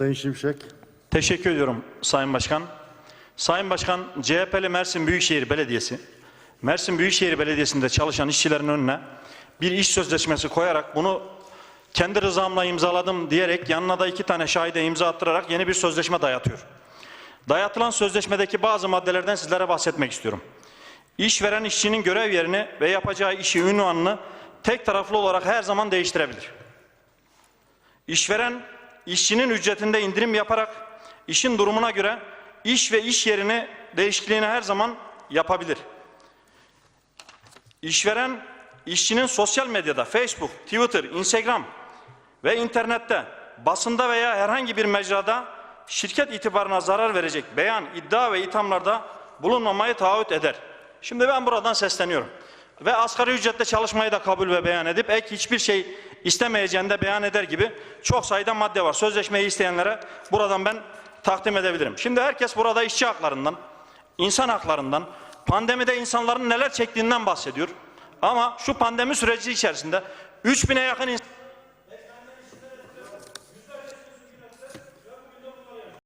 Sayın Şimşek. Teşekkür ediyorum Sayın Başkan. Sayın Başkan, CHP'li Mersin Büyükşehir Belediyesi, Mersin Büyükşehir Belediyesi'nde çalışan işçilerin önüne bir iş sözleşmesi koyarak bunu kendi rızamla imzaladım diyerek yanına da iki tane şahide imza attırarak yeni bir sözleşme dayatıyor. Dayatılan sözleşmedeki bazı maddelerden sizlere bahsetmek istiyorum. İşveren işçinin görev yerini ve yapacağı işi ünvanını tek taraflı olarak her zaman değiştirebilir. İşveren işçinin ücretinde indirim yaparak işin durumuna göre iş ve iş yerini değişikliğini her zaman yapabilir. İşveren işçinin sosyal medyada Facebook, Twitter, Instagram ve internette basında veya herhangi bir mecrada şirket itibarına zarar verecek beyan, iddia ve ithamlarda bulunmamayı taahhüt eder. Şimdi ben buradan sesleniyorum. Ve asgari ücretle çalışmayı da kabul ve beyan edip ek hiçbir şey istemeyeceğini de beyan eder gibi çok sayıda madde var. Sözleşmeyi isteyenlere buradan ben takdim edebilirim. Şimdi herkes burada işçi haklarından, insan haklarından, pandemide insanların neler çektiğinden bahsediyor. Ama şu pandemi süreci içerisinde 3000'e yakın insan